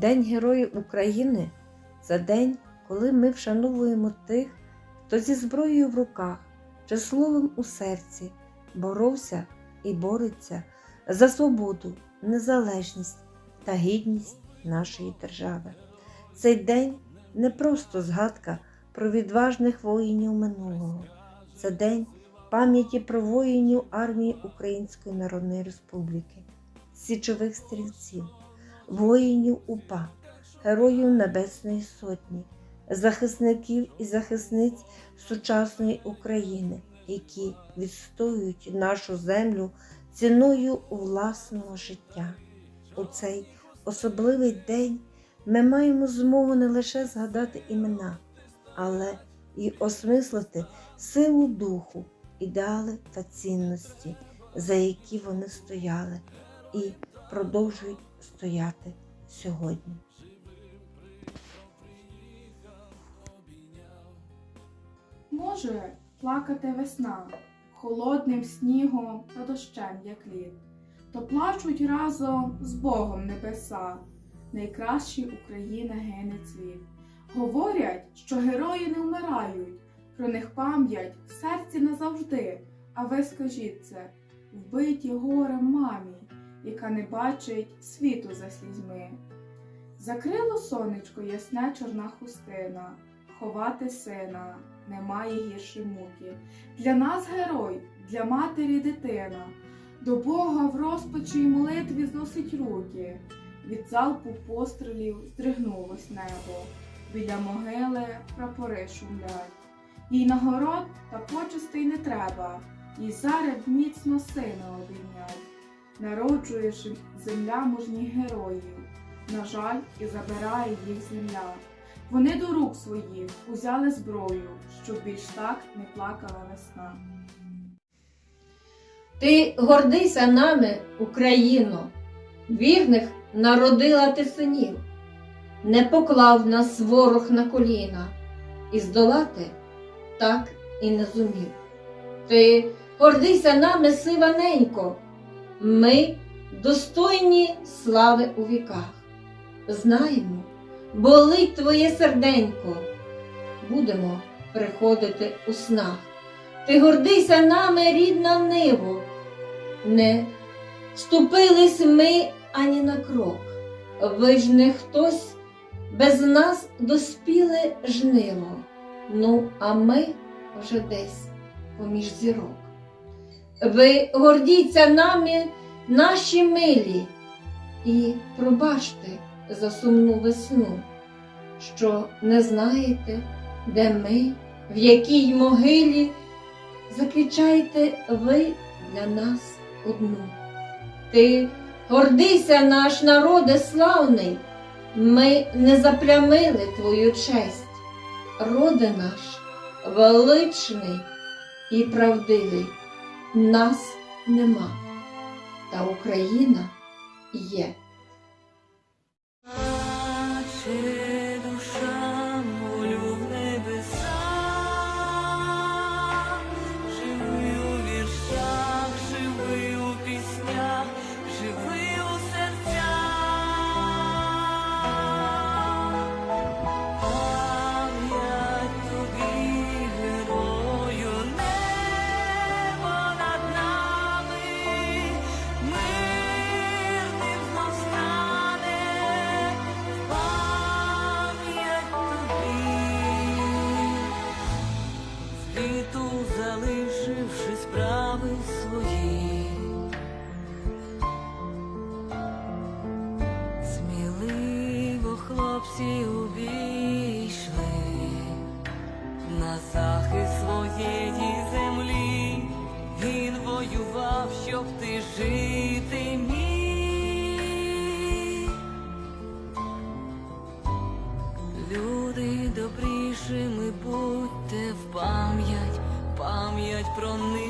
День Героїв України це день, коли ми вшановуємо тих, хто зі зброєю в руках чи словом у серці боровся і бореться за свободу, незалежність та гідність нашої держави. Цей день не просто згадка про відважних воїнів минулого, це день пам'яті про воїнів армії Української Народної Республіки, січових стрільців, воїнів УПА, героїв Небесної Сотні, захисників і захисниць сучасної України, які відстоюють нашу землю ціною власного життя. У цей особливий день ми маємо змогу не лише згадати імена, але і осмислити силу духу, ідеали та цінності, за які вони стояли і продовжують стояти сьогодні. Може плакати весна холодним снігом та дощем, як лід, то плачуть разом з Богом небеса, найкращий України гине цвіт. Говорять, що герої не вмирають, про них пам'ять в серці назавжди. А ви скажіть це вбиті горем мамі, яка не бачить світу за слізьми. Закрило сонечко ясне чорна хустина, ховати сина немає гірші муки. Для нас герой, для матері дитина, до Бога в розпачі й молитві зносить руки. Від залпу пострілів здригнулось небо, біля могили прапори шумлять. Їй нагород та почестей не треба, їй заряд міцно сина обійнять. Народжує ж земля мужніх героїв, на жаль, і забирає їх земля. Вони до рук своїх узяли зброю, щоб більш так не плакала весна. Ти гордися нами, Україно, вірних народила ти синів, не поклав нас ворог на коліна, і здолати так і не зумів. Ти гордися нами, сиваненько, ми достойні слави у віках. Знаємо, болить твоє серденько, будемо приходити у снах. Ти гордися нами, рідна ниву, не ступились ми ані на крок. Ви ж не хтось без нас доспіли жниво. Ну, а ми вже десь поміж зірок. Ви гордіться нами, наші милі, і пробачте за сумну весну, що не знаєте, де ми, в якій могилі заквічайте ви для нас одну. Ти гордися, наш народе славний, ми не заплямили твою честь. Роде наш величний і правдивий, нас нема, та Україна є. Залишивши справи свої, сміливо хлопці увійшли на захист своєї землі. Він воював, щоб ти жити про них.